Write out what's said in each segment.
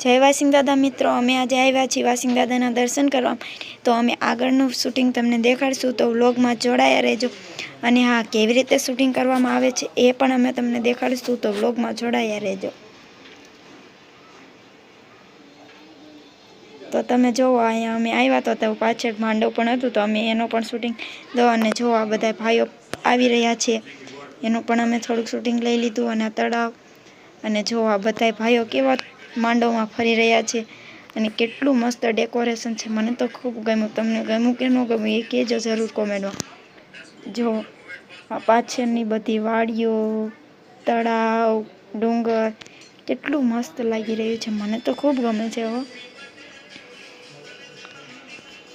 જય વાસિંગ દાદા મિત્રો, અમે આજે આવ્યા છીએ વાસિંગ દાદાના દર્શન કરવા. તો અમે આગળનું શૂટિંગ તમને દેખાડશું. તો વ્લોગમાં જોડાયા રહેજો. અને હા, કેવી રીતે શૂટિંગ કરવામાં આવે છે એ પણ અમે તમને દેખાડીશું. તો વ્લોગમાં જોડાયા રહેજો. તો તમે જોવો, અહીંયા અમે આવ્યા તો તો પાછળ માંડવ પણ હતું. તો અમે એનો પણ શૂટિંગ દો અને જોવો, આ બધા ભાઈઓ આવી રહ્યા છે. એનું પણ અમે થોડુંક શૂટિંગ લઈ લીધું અને તળાવ. અને જો આ બધા ભાઈઓ કેવા માંડવમાં ફરી રહ્યા છે. અને કેટલું મસ્ત ડેકોરેશન છે. મને તો ખૂબ ગમ્યું. તમને ગમ્યું કે ન ગમ્યું એ કહેજો જરૂર કોમેન્ટમાં. જો પાછળની બધી વાડીઓ, તળાવ, ડુંગર, કેટલું મસ્ત લાગી રહ્યું છે. મને તો ખૂબ ગમે છે હો.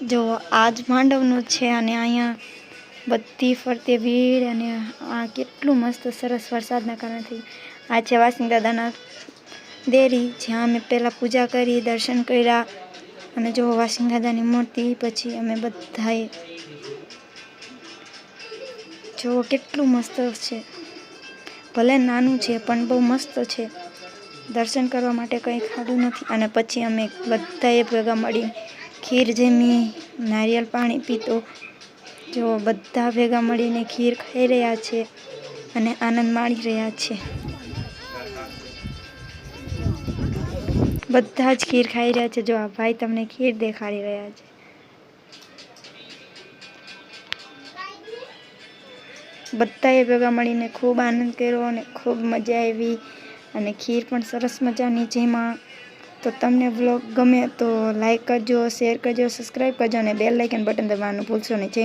જો, આજ માંડવનું છે અને અહીંયા બધી ફરતે ભીડ અને આ કેટલું મસ્ત સરસ વરસાદના કારણથી. આ છે વાસિંગ દાદાના દેરી, જ્યાં અમે પહેલાં પૂજા કરી, દર્શન કર્યા અને જો વાસિંગાદાની મૂર્તિ, પછી અમે બધાએ જો કેટલું મસ્ત છે. ભલે નાનું છે, પણ બહુ મસ્ત છે. દર્શન કરવા માટે કંઈ ખાધું નથી અને પછી અમે બધાએ ભેગા મળી ખીર જમી નારિયેળ પાણી પીતો જો બધા ભેગા મળીને ખીર ખાઈ રહ્યા છે અને આનંદ માણી રહ્યા છે. બધા જ ખીર ખાઈ રહ્યા છે. જો આ ભાઈ તમને ખીર દેખાડી રહ્યા છે. બધાએ ભેગા મળીને ખૂબ આનંદ કર્યો અને ખૂબ મજા આવી અને ખીર પણ સરસ મજાની જેમાં. તો તમને વ્લોગ ગમે તો લાઈક કરજો, શેર કરજો, સબસ્ક્રાઈબ કરજો અને બેલ લાઇકન બટન દબાવવાનું ભૂલશો નહીં.